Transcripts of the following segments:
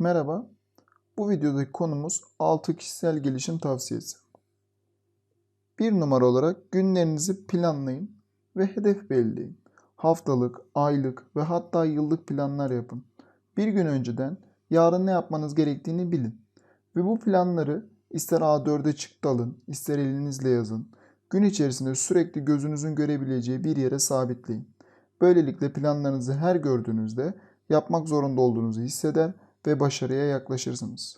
Merhaba. Bu videodaki konumuz 6 kişisel gelişim tavsiyesi. Bir numara olarak günlerinizi planlayın ve hedef belirleyin. Haftalık, aylık ve hatta yıllık planlar yapın. Bir gün önceden yarın ne yapmanız gerektiğini bilin. Ve bu planları ister A4'e çıktı alın, ister elinizle yazın. Gün içerisinde sürekli gözünüzün görebileceği bir yere sabitleyin. Böylelikle planlarınızı her gördüğünüzde yapmak zorunda olduğunuzu hisseder ve başarıya yaklaşırsınız.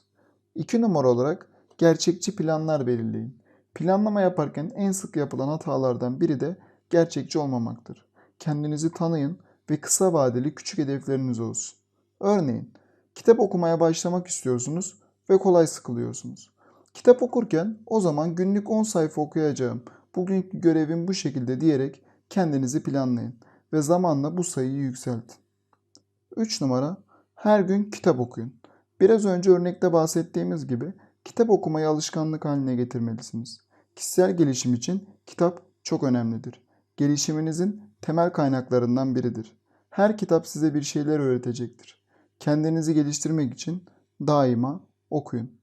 2 numara olarak gerçekçi planlar belirleyin. Planlama yaparken en sık yapılan hatalardan biri de gerçekçi olmamaktır. Kendinizi tanıyın ve kısa vadeli küçük hedefleriniz olsun. Örneğin, kitap okumaya başlamak istiyorsunuz ve kolay sıkılıyorsunuz. Kitap okurken o zaman günlük 10 sayfa okuyacağım. Bugünkü görevim bu şekilde diyerek kendinizi planlayın ve zamanla bu sayıyı yükseltin. 3 numara her gün kitap okuyun. Biraz önce örnekte bahsettiğimiz gibi kitap okumayı alışkanlık haline getirmelisiniz. Kişisel gelişim için kitap çok önemlidir. Gelişiminizin temel kaynaklarından biridir. Her kitap size bir şeyler öğretecektir. Kendinizi geliştirmek için daima okuyun.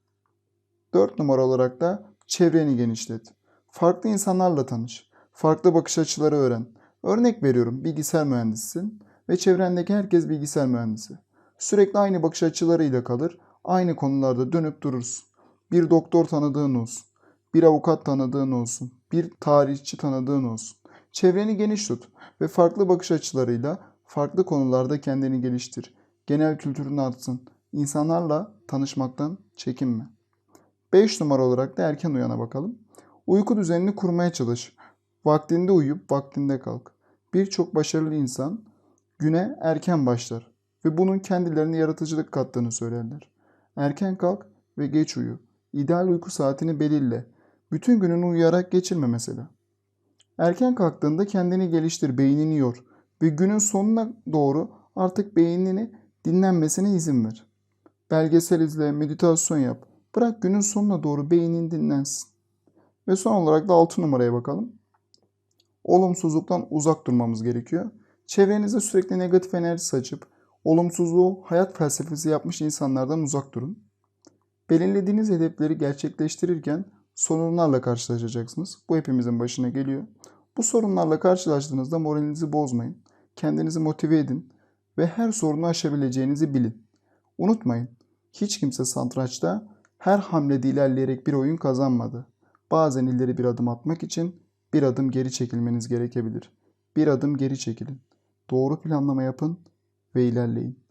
4 numara olarak da çevreni genişlet. Farklı insanlarla tanış. Farklı bakış açıları öğren. Örnek veriyorum bilgisayar mühendisisin ve çevrendeki herkes bilgisayar mühendisi. Sürekli aynı bakış açılarıyla kalır, aynı konularda dönüp durursun. Bir doktor tanıdığın olsun, bir avukat tanıdığın olsun, bir tarihçi tanıdığın olsun. Çevreni geniş tut ve farklı bakış açılarıyla farklı konularda kendini geliştir. Genel kültürün artsın. İnsanlarla tanışmaktan çekinme. 5 numara olarak da erken uyana bakalım. Uyku düzenini kurmaya çalış. Vaktinde uyuyup vaktinde kalk. Birçok başarılı insan güne erken başlar ve bunun kendilerine yaratıcılık kattığını söylerler. Erken kalk ve geç uyu. İdeal uyku saatini belirle. Bütün gününü uyuyarak geçirme mesela. Erken kalktığında kendini geliştir, beynini yor ve günün sonuna doğru artık beynini dinlenmesine izin ver. Belgesel izle, meditasyon yap. Bırak günün sonuna doğru beynin dinlensin. Ve son olarak da 6 numaraya bakalım. Olumsuzluktan uzak durmamız gerekiyor. Çevrenize sürekli negatif enerji saçıp olumsuzluğu hayat felsefesi yapmış insanlardan uzak durun. Belirlediğiniz hedefleri gerçekleştirirken sorunlarla karşılaşacaksınız. Bu hepimizin başına geliyor. Bu sorunlarla karşılaştığınızda moralinizi bozmayın. Kendinizi motive edin ve her sorunu aşabileceğinizi bilin. Unutmayın, hiç kimse satrançta her hamlede ilerleyerek bir oyun kazanmadı. Bazen ileri bir adım atmak için bir adım geri çekilmeniz gerekebilir. Bir adım geri çekilin. Doğru planlama yapın ve ilerleyin.